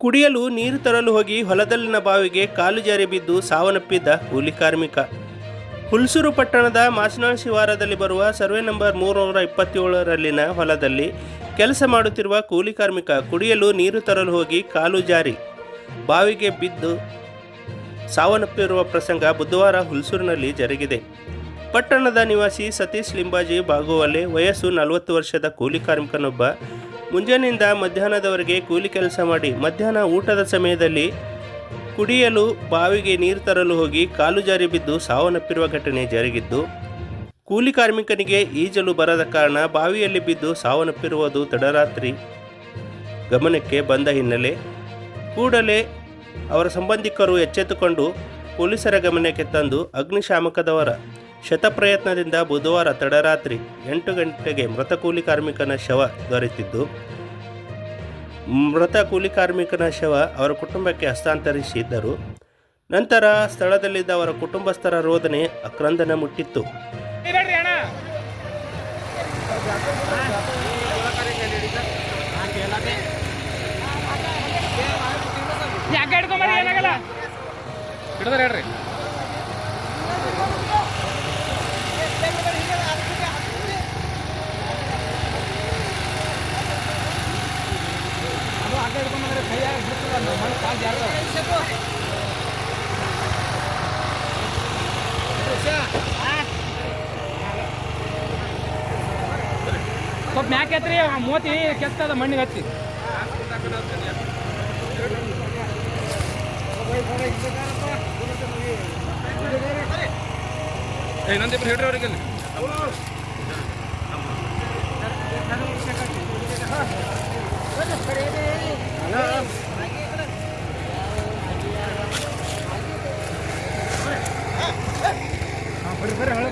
ಕುಡಿಯಲು ನೀರು ತರಲು ಹೋಗಿ ಹೊಲದಲ್ಲಿನ ಬಾವಿಗೆ ಕಾಲು ಜಾರಿ ಬಿದ್ದು ಸಾವನ್ನಪ್ಪಿದ್ದ ಕೂಲಿ ಕಾರ್ಮಿಕ. ಹುಲ್ಸೂರು ಪಟ್ಟಣದ ಮಾಸನಾಳ್ ಶಿವಾರದಲ್ಲಿ ಬರುವ ಸರ್ವೆ ನಂಬರ್ ಮೂರುನೂರ ಇಪ್ಪತ್ತೇಳರಲ್ಲಿನ ಹೊಲದಲ್ಲಿ ಕೆಲಸ ಮಾಡುತ್ತಿರುವ ಕೂಲಿ ಕಾರ್ಮಿಕ ಕುಡಿಯಲು ನೀರು ತರಲು ಹೋಗಿ ಕಾಲು ಜಾರಿ. ಬಾವಿಗೆ ಬಿದ್ದು ಸಾವನ್ನಪ್ಪಿರುವ ಪ್ರಸಂಗ ಬುಧವಾರ ಹುಲ್ಸೂರಿನಲ್ಲಿ ಜರುಗಿದೆ. ಪಟ್ಟಣದ ನಿವಾಸಿ ಸತೀಶ್ ಲಿಂಬಾಜಿ ಬಾಗುವಲೆ ವಯಸ್ಸು ನಲವತ್ತು ವರ್ಷದ ಕೂಲಿ ಕಾರ್ಮಿಕನೊಬ್ಬ ಮುಂಜಾನೆಯಿಂದ ಮಧ್ಯಾಹ್ನದವರೆಗೆ ಕೂಲಿ ಕೆಲಸ ಮಾಡಿ ಮಧ್ಯಾಹ್ನ ಊಟದ ಸಮಯದಲ್ಲಿ ಕುಡಿಯಲು ಬಾವಿಗೆ ನೀರು ತರಲು ಹೋಗಿ ಕಾಲು ಜಾರಿ ಬಿದ್ದು ಸಾವನ್ನಪ್ಪಿರುವ ಘಟನೆ ಜರುಗಿದ್ದು, ಕೂಲಿ ಕಾರ್ಮಿಕನಿಗೆ ಈಜಲು ಬರದ ಕಾರಣ ಬಾವಿಯಲ್ಲಿ ಬಿದ್ದು ಸಾವನ್ನಪ್ಪಿರುವುದು ತಡರಾತ್ರಿ ಗಮನಕ್ಕೆ ಬಂದ ಹಿನ್ನೆಲೆ. ಕೂಡಲೇ ಅವರ ಸಂಬಂಧಿಕರು ಎಚ್ಚೆತ್ತುಕೊಂಡು ಪೊಲೀಸರ ಗಮನಕ್ಕೆ ತಂದು ಅಗ್ನಿಶಾಮಕದವರ ಶತಪ್ರಯತ್ನದಿಂದ ಬುಧವಾರ ತಡರಾತ್ರಿ ಎಂಟು ಗಂಟೆಗೆ ಮೃತ ಕೂಲಿ ಕಾರ್ಮಿಕನ ಶವ ದೊರೆತಿದ್ದು ಮೃತ ಕೂಲಿ ಕಾರ್ಮಿಕನ ಶವ ಅವರ ಕುಟುಂಬಕ್ಕೆ ಹಸ್ತಾಂತರಿಸಿದ್ದರು. ನಂತರ ಸ್ಥಳದಲ್ಲಿದ್ದ ಅವರ ಕುಟುಂಬಸ್ಥರ ರೋದನೆ ಅಕ್ರಂದನ ಮುಟ್ಟಿತ್ತು. ಇರಡ್ರಿ ಕೈಯಾಗ ಹೇಳ್ರಿ ಸ್ವಲ್ಪ ಮ್ಯಾಕ್ ಎತ್ರಿ ಮೂತಿ ಕೆತ್ತದ ಮಣ್ಣಿಗೆ ಹತ್ತಿ. ಇನ್ನೊಂದಿಬ್ರು ಹೇಳ್ರಿ ಅವ್ರಿಗೆ espera, espera.